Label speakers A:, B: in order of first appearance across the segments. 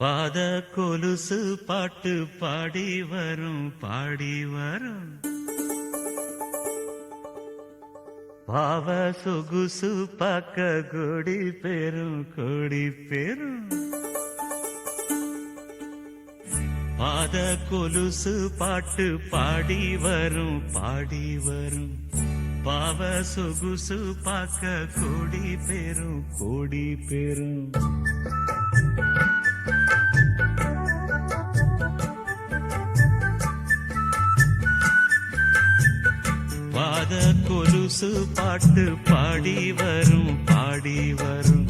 A: பாத கொலுசு பாட்டு பாடி வரும் பாடி வரும். பாவ சொகுசு பார்க்க கொடி பெரும் கொடி பெரும். பாத கொலுசு பாட்டு பாடி வரும் பாடி வரும். பாவ சொகுசு பார்க்க கொடி பெரும் கொடி பெரும். கொலுசு பாட்டு பாடி வரும் பாடி வரும்.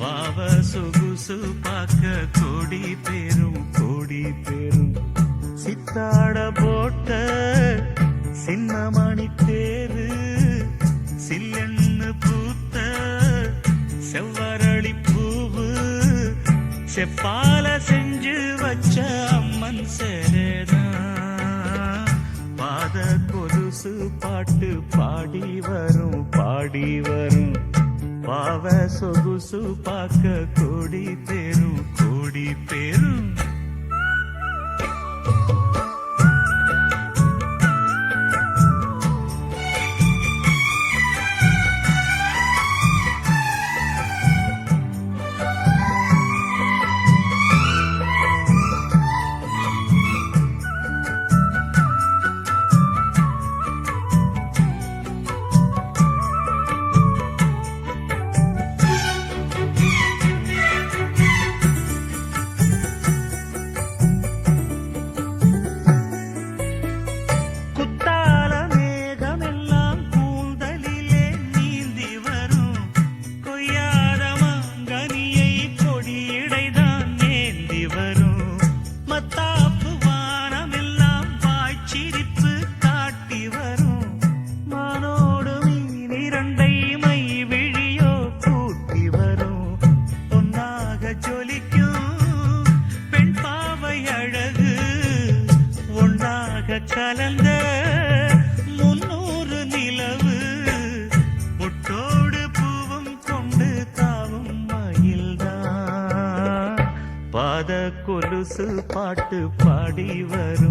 A: பாவ சொகுசு பார்க்க கோடி பெரும் கோடி பெரும். சித்தாட போட்ட சின்னமணி தேரு சில்லெண்ணு பூத்த செவ்வரளி பூவு. செப்பால செஞ்சு வச்ச அம்மன் சேரேதான் பாத இயேசு பாட்டு பாடி வரும் பாடி வரும். பாவ சொகுசு பார்க்க கோடி பேரும் கோடி பேரும். கலந்த முன்னூறு நிலவு முட்டோடு பூவும் கொண்டு தாவும் மயில்தான். பாத கொலுசு பாட்டு பாடி வரும்.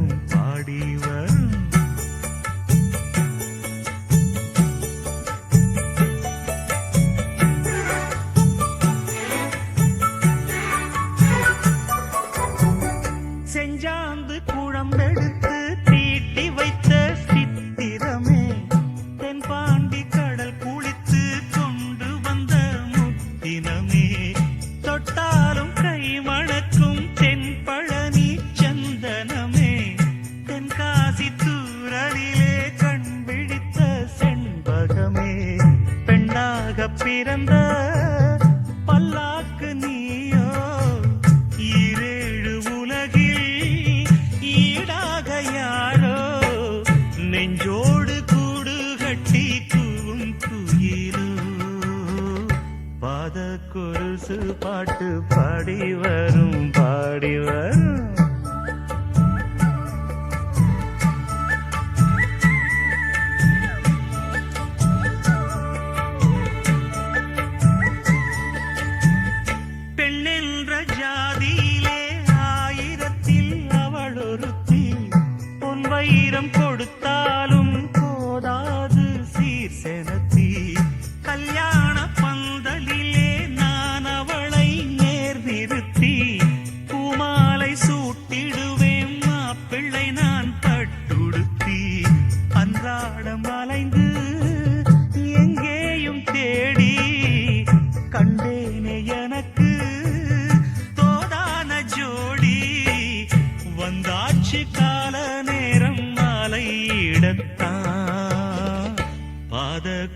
A: நெஞ்சோடு கூடு கட்டி கூவும் குயிலும் பாத கொலுசு பாட்டு பாடி வரும் பாடு பொன் கொடுத்தாலும்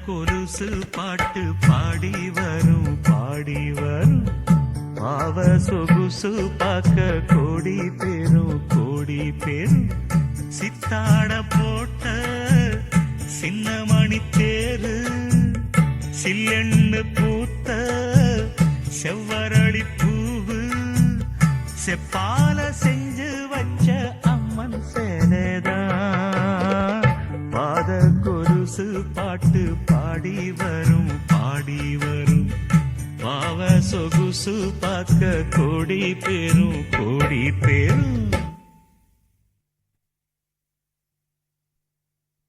A: கொலுசு பாட்டு பாடி வரும் பாடி வரும். பாவ சொகுசு பார்க்க கோடி பேரும் கோடி பேரும். சித்தாட போட்ட சின்னமணி தேரு சில்லெண்ணு பூத்த செவ்வரளி பூவு. செப்பால செஞ்சு வச்ச அம்மன் சேலைதான் பாத கொலுசு பாட்டு பாடி வரும் பாடி வரும். பாவ சொகுசு பார்க்க கோடி பேரும் கோடி பேரும்.